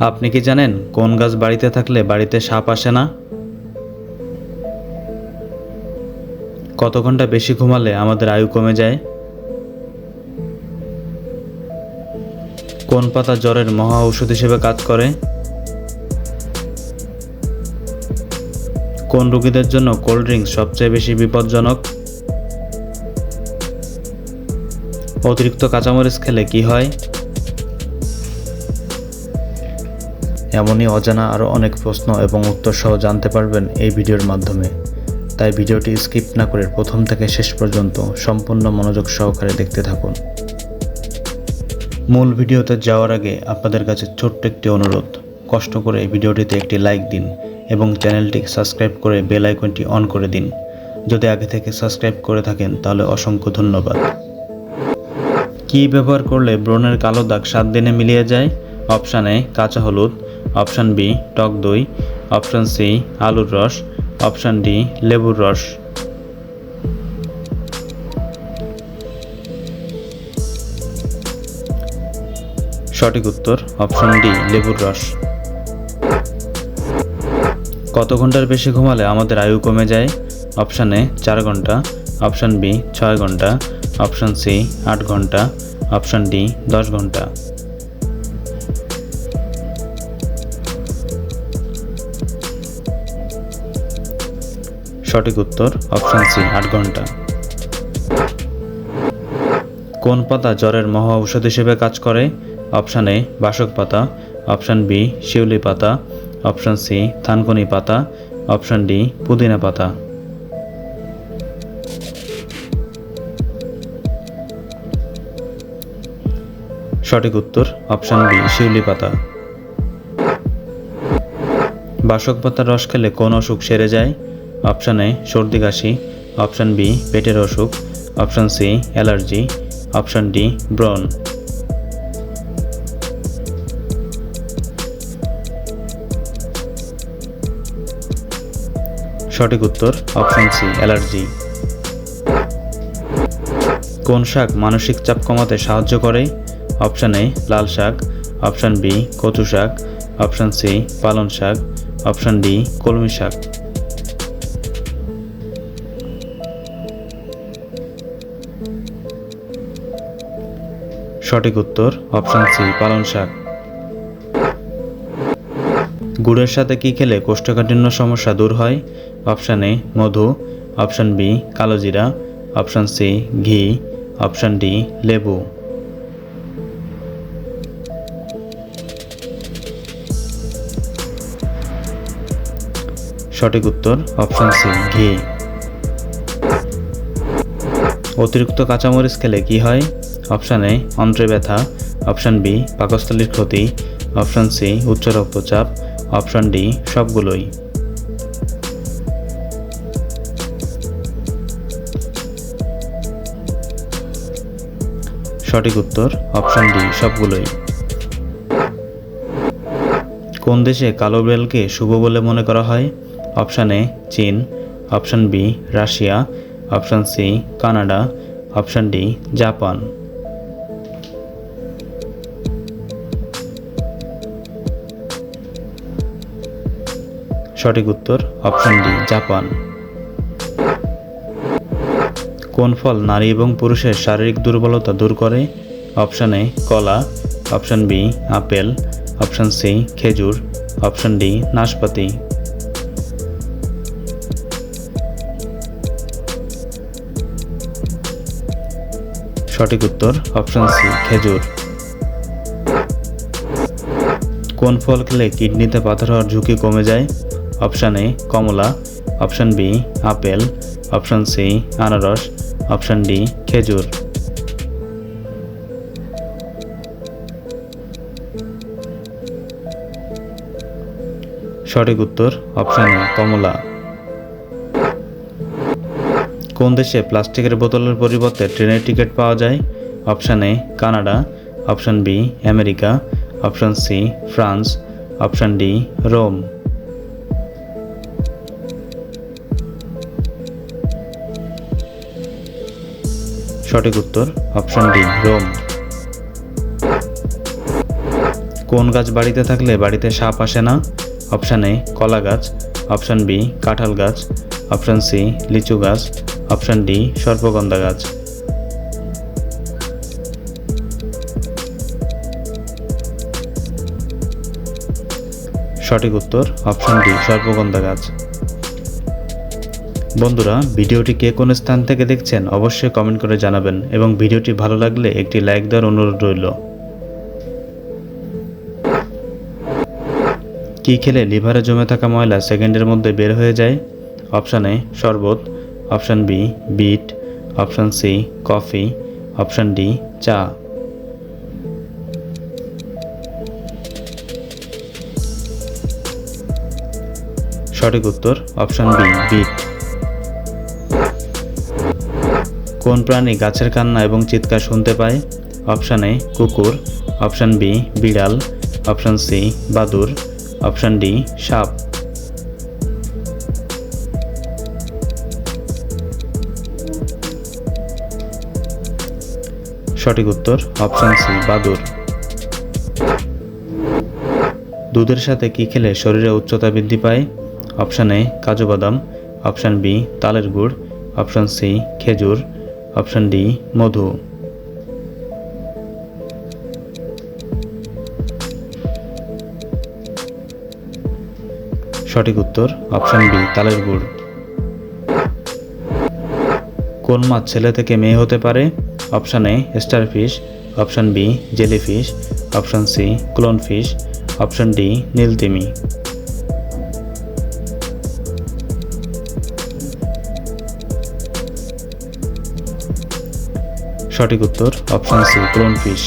আপনি কি জানেন কোন গাছ বাড়িতে থাকলে বাড়িতে সাপ আসে না? কত ঘণ্টা বেশি ঘুমালে আমাদের আয়ু কমে যায়? কোন পাতা জ্বরের মহা ঔষধ হিসেবে কাজ করে? কোন রোগীদের জন্য কোল্ড ড্রিঙ্কস সবচেয়ে বেশি বিপজ্জনক? অতিরিক্ত কাঁচামরিচ খেলে কি হয়? এমনই অজানা আরও অনেক প্রশ্ন এবং উত্তর সহ জানতে পারবেন এই ভিডিওর মাধ্যমে। তাই ভিডিওটি স্কিপ না করে প্রথম থেকে শেষ পর্যন্ত সম্পূর্ণ মনোযোগ সহকারে দেখতে থাকুন। মূল ভিডিওতে যাওয়ার আগে আপনাদের কাছে ছোট্ট একটি অনুরোধ। কষ্ট করে ভিডিওটিতে একটি লাইক দিন এবং চ্যানেলটি সাবস্ক্রাইব করে বেল আইকনটি অন করে দিন। যদি আগে থেকে সাবস্ক্রাইব করে থাকেন তাহলে অসংখ্য ধন্যবাদ। কি ব্যবহার করলে ব্রণের কালো দাগ সাত দিনে মিলিয়ে যায়? অপশান কাঁচা হলুদ। অপশান বি, টক দই। অপশান সি, আলুর রস। অপশান ডি, লেবুর রস। সঠিক উত্তর, অপশান ডি, লেবুর রস। কত ঘণ্টার বেশি ঘুমালে আমাদের আয়ু কমে যায়? অপশান এ, চার ঘণ্টা। অপশান বি, ছয় ঘণ্টা। অপশান সি, আট ঘণ্টা। অপশান ডি, দশ ঘণ্টা। সঠিক উত্তর অপশান সি আট ঘণ্টা। কোন পাতা জ্বরের মহা ঔষধ হিসেবে কাজ করে? অপশান এ বাসক পাতা। অপশান বি শিউলি পাতা। অপশান সি থানকুনি পাতা। অপশান ডি পুদিনা পাতা। সঠিক উত্তর অপশান বি শিউলি পাতা। বাসক পাতার রস খেলে কোন অসুখ সেরে যায়? অপশান এ সর্দি কাশি, অপশান বি পেটের অসুখ, option C allergy, option D ব্রণ। সঠিক উত্তর, অপশান সি অ্যালার্জি। কোন শাক মানসিক চাপ কমাতে সাহায্য করে? অপশান এ লাল শাক, অপশান বি কচু শাক, অপশান সি পালন শাক, অপশান ডি কলমি শাক। সঠিক উত্তর, অপশান সি পালন শাক। গুড়ের সাথে কি খেলে কোষ্ঠকাঠিন্য সমস্যা দূর হয়? অপশান এ, মধু। অপশান বি কালোজিরা অপশান সি, ঘি। অপশান ডি, লেবু। সঠিক উত্তর, অপশান সি, ঘি। অতিরিক্ত কাঁচামরিচ খেলে কি হয়? অপশান এ, অন্ত্রে ব্যথা, অপশান বি, পাকস্থলীর ক্ষতি, অপশান সি, উচ্চ রক্তচাপ, অপশান ডি, সবগুলোই। সঠিক উত্তর, অপশান ডি, সবগুলোই। কোন দেশে কালো বেলকে শুভ বলে মনে করা হয়? অপশান এ, চীন, option B, Russia, option C, Canada, option D, Japan. সঠিক উত্তর অপশন ডি জাপান। কোন ফল নারী এবং পুরুষের শারীরিক দুর্বলতা দূর করে? অপশান এ কলা। Option B apple. Option C খেজুর। অপশান ডি নাশপাতি। সঠিক উত্তর অপশান সি খেজুর। কোন ফল খেলে কিডনিতে পাথর হওয়ার ঝুঁকি কমে যায়? Option A Kamala, option B apple, option C আনারস, অপশান ডি খেজুর। সঠিক উত্তর অপশান এ কমলা। কোন দেশে প্লাস্টিকের বোতলের পরিবর্তে ট্রেনের টিকিট পাওয়া যায়? Option A Canada, option B America, option C France, option D Rome. সঠিক উত্তর অপশন ডি রোম। কোন গাছ বাড়িতে থাকলে বাড়িতে সাপ আসে না? অপশান এ কলা গাছ। অপশান বি কাঁঠাল গাছ। অপশান সি লিচু গাছ। অপশান ডি সর্পগন্ধা গাছ। সঠিক উত্তর অপশান ডি সর্পগন্ধা গাছ। বন্ধুরা, ভিডিওটি কে কোন স্থান থেকে দেখছেন অবশ্যই কমেন্ট করে জানাবেন এবং ভিডিওটি ভালো লাগলে একটি লাইক দেওয়ার অনুরোধ রইল। কি খেলে লিভারে জমে থাকা ময়লা সেকেন্ডের মধ্যে বের হয়ে যায়? অপশান এ, শরবত। Option B, beet. Option C, coffee. Option D, চা। সঠিক উত্তর অপশান বি, বিট। কোন প্রাণী গাছের কান্না এবং চিৎকার শুনতে পায়? অপশান এ, কুকুর। অপশান বি, বিড়াল। অপশান সি, বাদুর। অপশান ডি, সাপ। সঠিক উত্তর, অপশান সি, বাদুর। দুধের সাথে কি খেলে শরীরে উচ্চতা বৃদ্ধি পায়? অপশান এ, কাজু বাদাম। অপশান বি, তালের গুড়। অপশান সি, খেজুর। অপশান ডি, মধু। সঠিক উত্তর, অপশান বি তালের গুড়। কোন মাছ ছেলে থেকে মেয়ে হতে পারে? Option A, starfish. Option B, jellyfish. Option C, clownfish. Option D, নীলতিমি। সঠিক উত্তর অপশন সি ক্লোনফিশ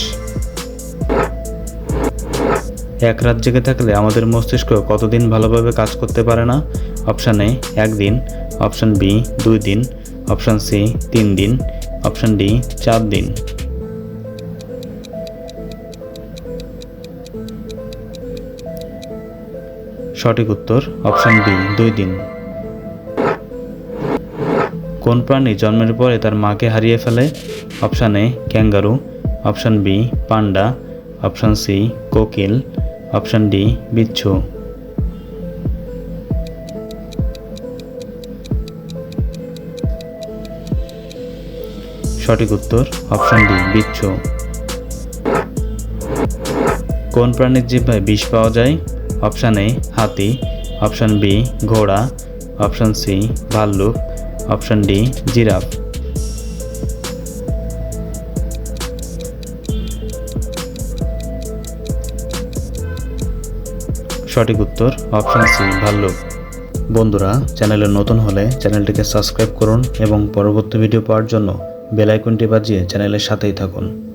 এক রাত জেগে থাকলে আমাদের মস্তিষ্ক কতদিন ভালোভাবে কাজ করতে পারে না? অপশান এ একদিন অপশান বি দুই দিন। অপশান সি তিন দিন। অপশান ডি চার দিন। সঠিক উত্তর অপশান বি দুই দিন। কোন প্রাণী জন্মের পরে তার মাকে হারিয়ে ফেলে? Option A, kangaroo. Option B, panda. Option C, কোকিল। অপশান ডি, বিচ্ছু। সঠিক উত্তর, অপশান ডি, বিচ্ছু। কোন প্রাণীর জিহ্বায় বিষ পাওয়া যায়? অপশান এ, হাতি। অপশান বি, ঘোড়া। অপশান সি, ভাল্লুক। Option D, giraffe. সঠিক উত্তর, অপশন সি, ভাল্লুক। বন্ধুরা, চ্যানেলে নতুন হলে চ্যানেলটিকে সাবস্ক্রাইব করুন এবং পরবর্তী ভিডিও পাওয়ার জন্য বেল আইকনটি বাজিয়ে চ্যানেলের সাথেই থাকুন।